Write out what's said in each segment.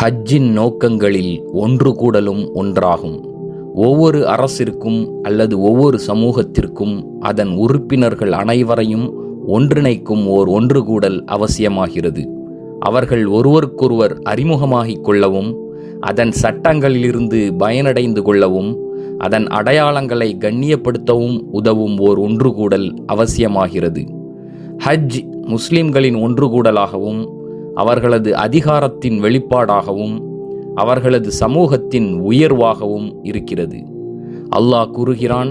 ஹஜ்ஜின் நோக்கங்களில் ஒன்று கூடலும் ஒன்றாகும். ஒவ்வொரு அரசிற்கும் அல்லது ஒவ்வொரு சமூகத்திற்கும் அதன் உறுப்பினர்கள் அனைவரையும் ஒன்றிணைக்கும் ஓர் ஒன்று கூடல் அவசியமாகிறது. அவர்கள் ஒருவருக்கொருவர் அறிமுகமாகிக் கொள்ளவும் அதன் சட்டங்களிலிருந்து பயனடைந்து கொள்ளவும் அதன் அடையாளங்களை கண்ணியப்படுத்தவும் உதவும் ஓர் ஒன்றுகூடல் அவசியமாகிறது. ஹஜ் முஸ்லிம்களின் ஒன்றுகூடலாகவும் அவர்களது அதிகாரத்தின் வெளிப்பாடாகவும் அவர்களது சமூகத்தின் உயர்வாகவும் இருக்கிறது. அல்லாஹ் கூறுகிறான்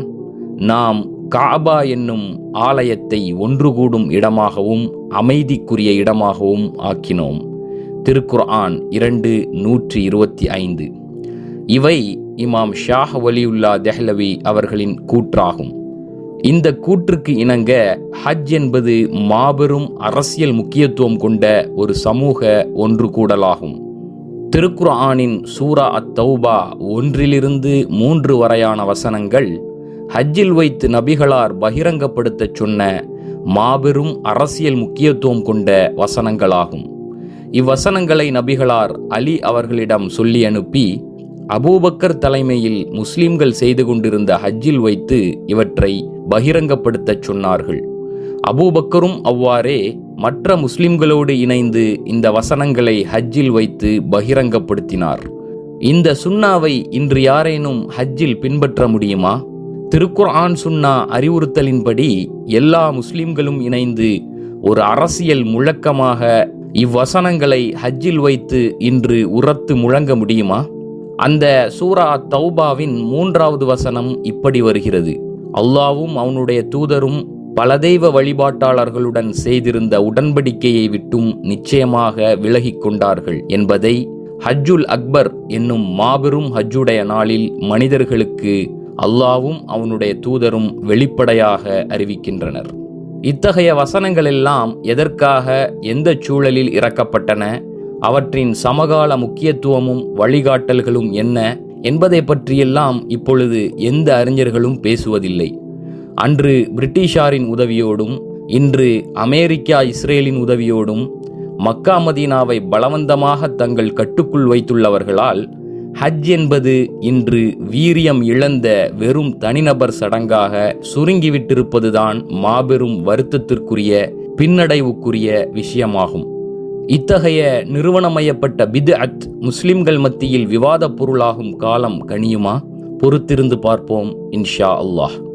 நாம் காபா என்னும் ஆலயத்தை ஒன்று கூடும் இடமாகவும் அமைதிக்குரிய இடமாகவும் ஆக்கினோம். திருக்குர்ஆன் இரண்டு நூற்றி இருபத்தி ஐந்து. இவை இமாம் ஷாஹ் வலியுல்லா தெஹ்லவி அவர்களின் கூற்றாகும். இந்த கூற்றுக்கு இணங்க ஹஜ் என்பது மாபெரும் அரசியல் முக்கியத்துவம் கொண்ட ஒரு சமூக ஒன்று கூடலாகும். திருக்குர்ஆனின் சூரா அத் தௌபா ஒன்றிலிருந்து மூன்று வரையான வசனங்கள் ஹஜ்ஜில் வைத்து நபிகளார் பகிரங்கப்படுத்தச் சொன்ன மாபெரும் அரசியல் முக்கியத்துவம் கொண்ட வசனங்களாகும். இவ்வசனங்களை நபிகளார் அலி அவர்களிடம் சொல்லி அனுப்பி அபூபக்கர் தலைமையில் முஸ்லிம்கள் செய்து கொண்டிருந்த ஹஜ்ஜில் வைத்து இவற்றை பகிரங்கப்படுத்தச் சொன்னார்கள். அபூபக்கரும் அவ்வாறே மற்ற முஸ்லிம்களோடு இணைந்து இந்த வசனங்களை ஹஜ்ஜில் வைத்து பகிரங்கப்படுத்தினார். இந்த சுன்னாவை இன்று யாரேனும் ஹஜ்ஜில் பின்பற்ற முடியுமா? திருக்குர்ஆன் சுன்னா அறிவுறுத்தலின்படி எல்லா முஸ்லிம்களும் இணைந்து ஒரு அரசியல் முழக்கமாக இவ்வசனங்களை ஹஜ்ஜில் வைத்து இன்று உரத்து முழங்க முடியுமா? அந்த சூரா தௌபாவின் மூன்றாவது வசனம் இப்படி வருகிறது. அல்லாவும் அவனுடைய தூதரும் பல தெய்வ வழிபாட்டாளர்களுடன் செய்திருந்த உடன்படிக்கையை விட்டும் நிச்சயமாக விலகிக் கொண்டார்கள் என்பதை ஹஜ்ஜுல் அக்பர் என்னும் மாபெரும் ஹஜ்ஜுடைய நாளில் மனிதர்களுக்கு அல்லாவும் அவனுடைய தூதரும் வெளிப்படையாக அறிவிக்கின்றனர். இத்தகைய வசனங்களெல்லாம் எதற்காக எந்த சூழலில் இறக்கப்பட்டன அவற்றின் சமகால முக்கியத்துவமும் வழிகாட்டல்களும் என்ன என்பதை பற்றியெல்லாம் இப்பொழுது எந்த அறிஞர்களும் பேசுவதில்லை. அன்று பிரிட்டிஷாரின் உதவியோடும் இன்று அமெரிக்கா இஸ்ரேலின் உதவியோடும் மக்கா மதீனாவை பலவந்தமாக தங்கள் கட்டுக்குள் வைத்துள்ளவர்களால் ஹஜ் என்பது இன்று வீரியம் இழந்த வெறும் தனிநபர் சடங்காக சுருங்கிவிட்டிருப்பதுதான் மாபெரும் வருத்தத்திற்குரிய பின்னடைவுக்குரிய விஷயமாகும். இத்தகைய நிறுவனமயப்பட்ட பித் அத் முஸ்லிம்கள் மத்தியில் விவாதப் பொருளாகும் காலம் கனியுமா? பொறுத்திருந்து பார்ப்போம் இன்ஷா அல்லாஹ்.